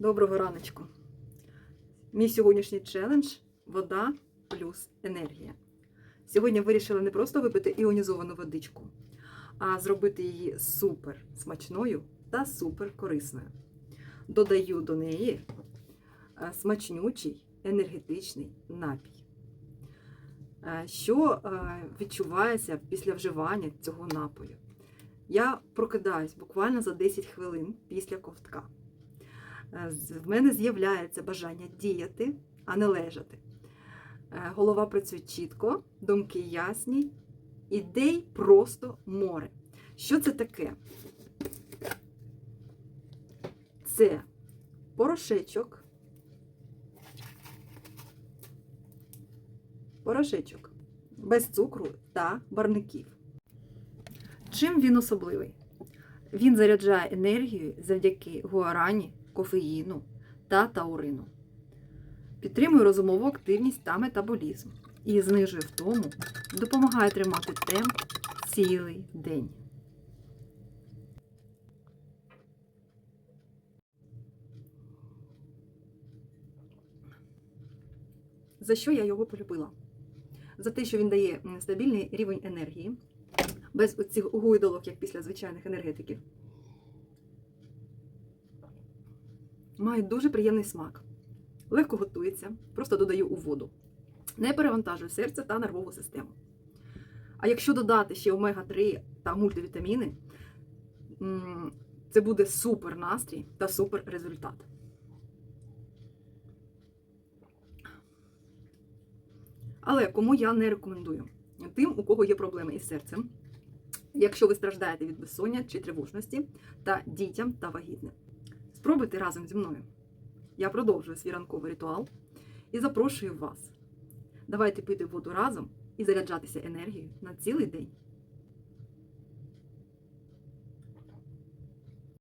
Доброго раночку. Мій сьогоднішній челендж вода плюс енергія. Сьогодні вирішила не просто випити іонізовану водичку, а зробити її супер смачною та супер корисною. Додаю до неї е, смачнючий енергетичний напій. Е, Що е, відчувається після вживання цього напою? Я прокидаюсь буквально за 10 хвилин після ковтка. Е, В мене з'являється бажання діяти, а не лежати. Е, Голова працює чітко, думки ясні, ідей просто море. Що це таке? Це порошечок. Порошечок без цукру та барників. Чим він особливий? Він заряджає енергію завдяки гуарані, кофеїну та таурину. Підтримує розумову активність та метаболізм і знижує втому, допомагає тримати темп цілий день. За що я його полюбила? За те, що він дає стабільний рівень енергії, без оцих гойдолок, як після звичайних енергетиків. Має дуже приємний смак. Легко готується, просто додаю у воду. Не перевантажує серце та нервову систему. А якщо додати ще омега-3 та мультивітаміни, це буде супер настрій та супер результат. Але кому я не рекомендую? Тим, у кого є проблеми із серцем, якщо ви страждаєте від безсоння чи тривожності, та дітям та вагітним. Спробуйте разом зі мною. Я продовжую свій ранковий ритуал і запрошую вас. Давайте пити воду разом і заряджатися енергією на цілий день.